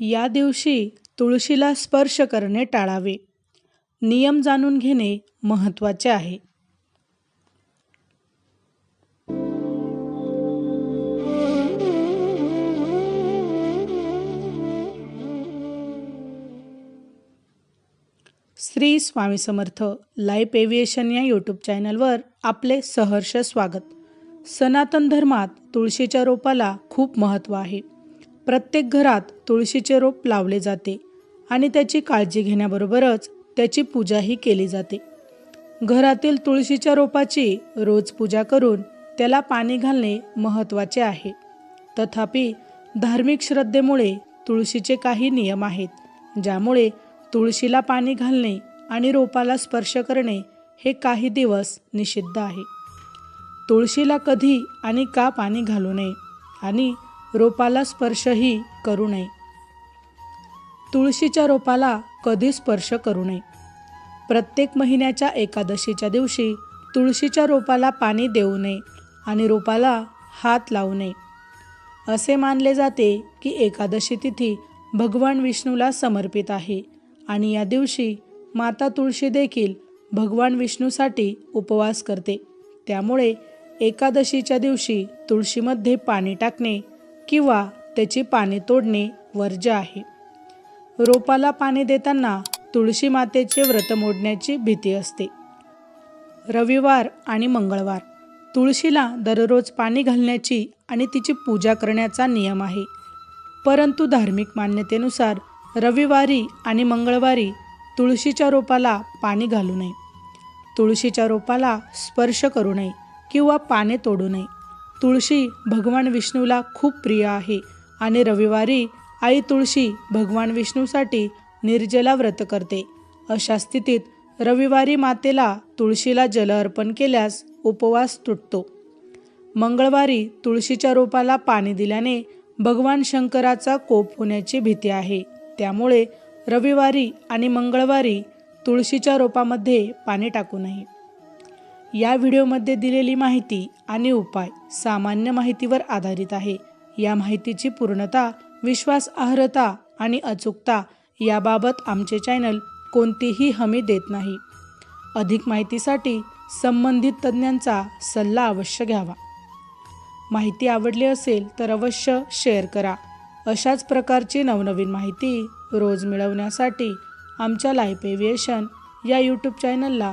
या दिवशी तुळशीला स्पर्श करणे टाळावे. नियम जाणून घेणे महत्त्वाचे आहे. श्री स्वामी समर्थ लाईफ एव्हिएशन या यूट्यूब चॅनलवर आपले सहर्ष स्वागत. सनातन धर्मात तुळशीच्या रोपाला खूप महत्त्व आहे. प्रत्येक घरात तुळशीचे रोप लावले जाते आणि त्याची काळजी घेण्याबरोबरच त्याची पूजाही केली जाते. घरातील तुळशीच्या रोपाची रोज पूजा करून त्याला पाणी घालणे महत्त्वाचे आहे. तथापि धार्मिक श्रद्धेमुळे तुळशीचे काही नियम आहेत ज्यामुळे तुळशीला पाणी घालणे आणि रोपाला स्पर्श करणे हे काही दिवस निषिद्ध आहे. तुळशीला कधी आणि का पाणी घालू नये आणि रोपाला स्पर्शही करू नये. तुळशीच्या रोपाला कधी स्पर्श करू नये. प्रत्येक महिन्याच्या एकादशीच्या दिवशी तुळशीच्या रोपाला पाणी देऊ नये आणि रोपाला हात लावू नये. असे मानले जाते की एकादशी तिथी भगवान विष्णूला समर्पित आहे आणि या दिवशी माता तुळशी देखील भगवान विष्णूसाठी उपवास करते. त्यामुळे एकादशीच्या दिवशी तुळशीमध्ये पाणी टाकणे किंवा त्याची पाने तोडणे वर्ज्य आहे. रोपाला पाणी देताना तुळशी मातेचे व्रत मोडण्याची भीती असते. रविवार आणि मंगळवार. तुळशीला दररोज पाणी घालण्याची आणि तिची पूजा करण्याचा नियम आहे. परंतु धार्मिक मान्यतेनुसार रविवारी आणि मंगळवारी तुळशीच्या रोपाला पाणी घालू नये. तुळशीच्या रोपाला स्पर्श करू नये किंवा पाने तोडू नये. तुळशी भगवान विष्णूला खूप प्रिय आहे आणि रविवारी आई तुळशी भगवान विष्णूसाठी निर्जला व्रत करते. अशा स्थितीत रविवारी मातेला तुळशीला जल अर्पण केल्यास उपवास तुटतो. मंगळवारी तुळशीच्या रोपाला पाणी दिल्याने भगवान शंकराचा कोप होण्याची भीती आहे. त्यामुळे रविवारी आणि मंगळवारी तुळशीच्या रोपामध्ये पाणी टाकू नये. या व्हिडिओमध्ये दिलेली माहिती आणि उपाय सामान्य माहितीवर आधारित आहे. या माहितीची पूर्णता विश्वासार्हता आणि अचूकता याबाबत आमचे चॅनल कोणतीही हमी देत नाही. अधिक माहितीसाठी संबंधित तज्ज्ञांचा सल्ला अवश्य घ्यावा. माहिती आवडली असेल तर अवश्य शेअर करा. अशाच प्रकारची नवनवीन माहिती रोज मिळवण्यासाठी आमच्या लाईफ एव्हिएशन या यूट्यूब चॅनलला